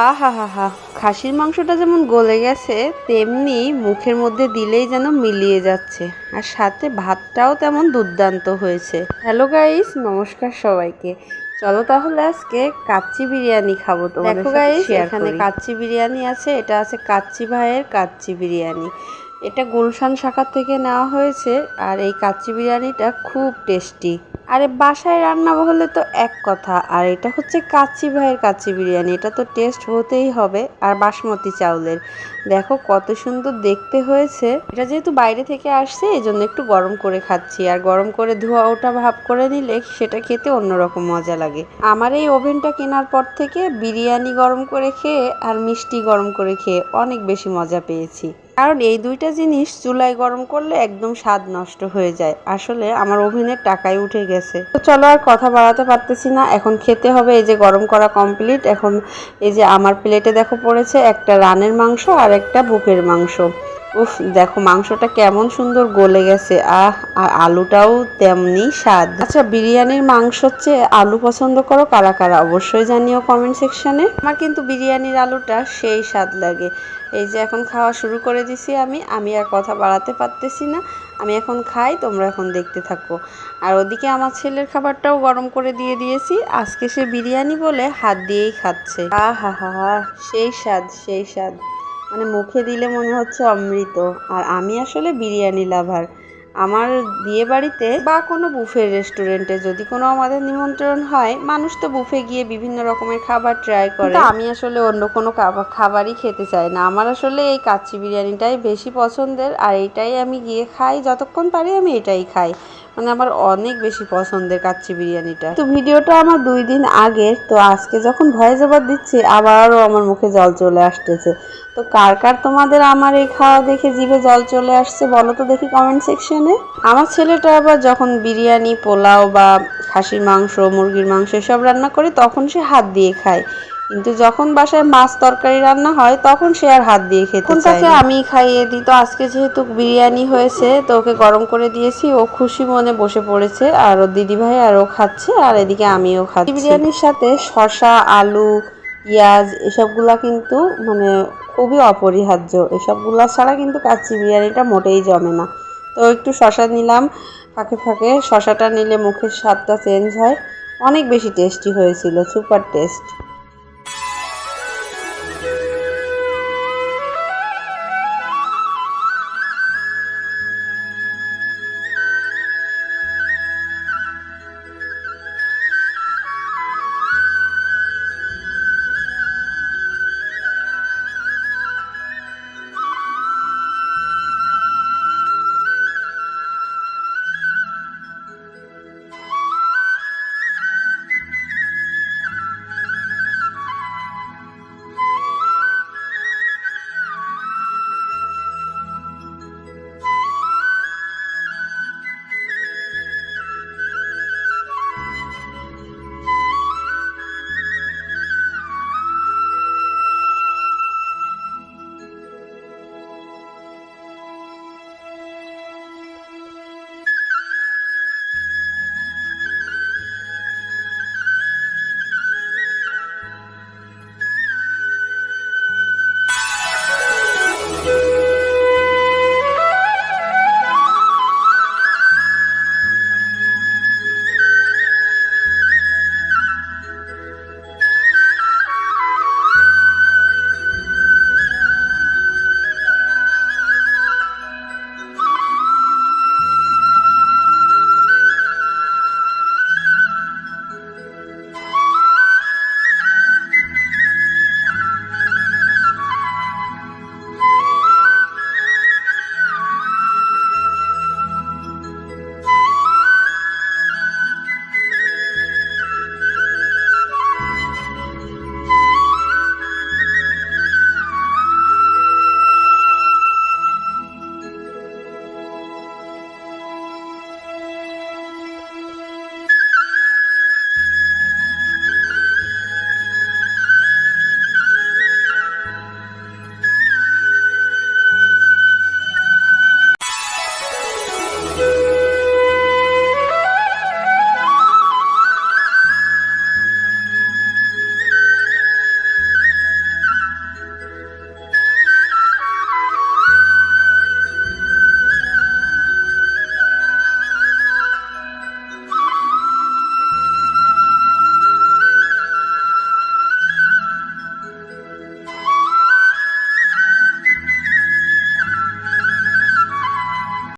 আহা হা হা খাসির মাংসটা যেমন গলে গেছে তেমনি মুখের মধ্যে দিলেই যেন মিলিয়ে যাচ্ছে। আর সাথে ভাতটাও তেমন দুর্দান্ত হয়েছে। হ্যালো গাইস নমস্কার সবাইকে। চলো তাহলে আজকে কাচ্চি বিরিয়ানি খাব তো দেখো গাইস এখানে কাচ্চি বিরিয়ানি আছে এটা আছে কাচ্চি ভাইয়ের কাচ্চি বিরিয়ানি। এটা গুলশান শাখার থেকে নেওয়া হয়েছে আর এই কাচ্চি বিরিয়ানিটা খুব টেস্টি আরে বাসায় রান্না হলে তো এক কথা, আর এটা হচ্ছে কাচ্চি ভাইয়ের কাচ্চি বিরিয়ানি, এটা তো টেস্ট হতেই হবে, আর বাসমতি চাউলের। দেখো কত সুন্দর দেখতে হয়েছে। এটা যেহেতু বাইরে থেকে আসছে এই জন্য একটু গরম করে খাচ্ছি, আর গরম করে ধোয়া ওটা ভাব করে নিলে সেটা খেতে অন্যরকম মজা লাগে। আমার এই ওভেনটা কেনার পর থেকে বিরিয়ানি গরম করে খেয়ে আর মিষ্টি গরম করে খেয়ে অনেক বেশি মজা পেয়েছি। কারণ এই দুইটা জিনিস চুলায় গরম করলে একদম স্বাদ নষ্ট হয়ে যায়। আসলে আমার ওভেনের টাকাই উঠে গেছে। তো চলো আর কথা বাড়াতে পারতেছি না। এখন খেতে হবে এই যে গরম করা কমপ্লিট এখন এই যে আমার প্লেটে দেখো পড়েছে একটা রানের মাংস আর একটা বুকের মাংস। উফ, দেখো মাংসটা কেমন সুন্দর গলে গেছে। আহ, আর আলুটাও তেমনি স্বাদ। আচ্ছা বিরিয়ানির মাংস হচ্ছে আলু পছন্দ করো কারা কারা? অবশ্যই জানিও কমেন্ট সেকশনে আমার কিন্তু বিরিয়ানির আলুটা সেই স্বাদ লাগে। এই যে এখন খাওয়া শুরু করে দিছি আমি। আমি আর কথা বাড়াতে পারতেছি না। আমি এখন খাই, তোমরা এখন দেখতে থাকো। আর ওদিকে আমার ছেলের খাবারটাও গরম করে দিয়ে দিয়েছি। আজকে সে বিরিয়ানি বলে হাত দিয়েই খাচ্ছে। আহা হা হা সেই স্বাদ সেই স্বাদ। মানে মুখে দিলে মনে হচ্ছে অমৃত। আর আমি আসলে বিরিয়ানি লাভার আমার বিয়ে বাড়িতে বা কোনো বুফে রেস্টুরেন্টে যদি কোনো আমাদের নিমন্ত্রণ হয়, মানুষ তো বুফে গিয়ে বিভিন্ন রকমের খাবার ট্রাই করে। আমি আসলে অন্য কোনো খাবার- খাবারই খেতে চাই না। আমার আসলে এই কাচ্চি বিরিয়ানিটাই বেশি পছন্দের আর এটাই আমি গিয়ে খাই, যতক্ষণ পারি আমি এটাই খাই। মানে আমার অনেক বেশি পছন্দের কাচ্চি বিরিয়ানিটা। তো ভিডিওটা আমার দুই দিন আগের, তো আজকে যখন ভয়েস ওভার দিচ্ছি, আবারও আমার মুখে জল চলে আসতেছে। তো কার কার তোমাদের আমার এই খাওয়া দেখে জিভে জল চলে আসছে, বলো তো দেখি কমেন্ট সেকশনে আমার ছেলেটা আবার যখন বিরিয়ানি পোলাও বা খাসির মাংস মুরগির মাংস এসব রান্না করে তখন সে হাত দিয়ে খায়। কিন্তু যখন বাসায় মাছ তরকারি রান্না হয় তখন সে আর হাত দিয়ে খেতে চায় তাকে আমি খাইয়ে দিই। তো আজকে যেহেতু বিরিয়ানি হয়েছে তো ওকে গরম করে দিয়েছি। ও খুশি মনে বসে পড়েছে। আর ওর দিদি ভাই আর ও খাচ্ছে আর এদিকে আমিও খাচ্ছি। বিরিয়ানির সাথে শসা আলু পেঁয়াজ এসবগুলা কিন্তু মানে খুবই অপরিহার্য। এসবগুলা ছাড়া কিন্তু কাচ্চি বিরিয়ানিটা মোটেই জমে না। তো একটু শশা নিলাম, ফাঁকে ফাঁকে। শশাটা নিলে মুখের স্বাদটা চেঞ্জ হয়। অনেক বেশি টেস্টি হয়েছিল সুপার টেস্ট